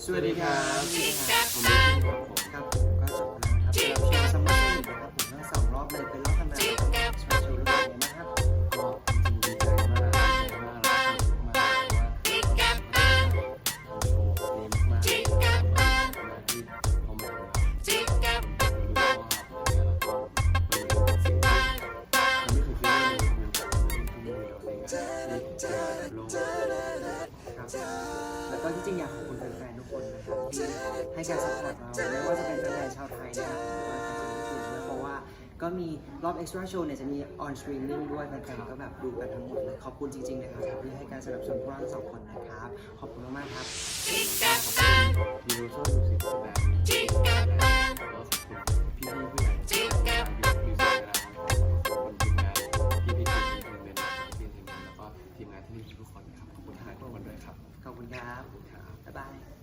สวัสดีครับผมบิ๊กครับผมครับผมก็จบแล้วนะครับสำหรับโชว์ซัมเมอร์โซนิกนะครับผมทั้งสองรอบเลยเป็นรอบธรรมดาแล้วก็สเปเชียลรู้สึกยังไงบ้างครับก็จริงๆดีใจมากดีใจมากแล้วก็สนุกมากเพราะว่าทำโชว์ดีมากๆมาที่ผมเองครับผมรู้ว่าแล้วก็มันเป็นสิ่งที่มันไม่เคยคิดว่ามันจะมีโอกาสที่นี่อะไรเงี้ยที่จะโลกครับ แล้วก็ที่จริงอยากขอบคุณแฟนๆทุกคนนะครับที่ให้การสปอร์ตเราไม่ว่าจะเป็นแฟนชาวไทยนะครับหรือว่าแฟนๆญี่ปุ่นด้วยเพราะว่าก็มีรอบ extra show เนี่ยจะมี on streaming ด้วยแฟนๆก็แบบดูกันทั้งหมดเลยขอบคุณจริงๆนะครับที่ให้การสนับสนุนพวกเราทั้งสองคนนะครับ ขอบคุณมากๆครับยูโรโซมิวสิแบบพี่พี่ผู้ใหญ่ที่ทำงานมิวสิกนครับบทีมงานพี่พี่ทีมเอนเตอร์เทนเต์ทีมทีมงานแล้วก็ทีมงาน ที่นี่ทุกคนครับขอบคุณด้วยครับ ขอบคุณครับ บ๊ายบาย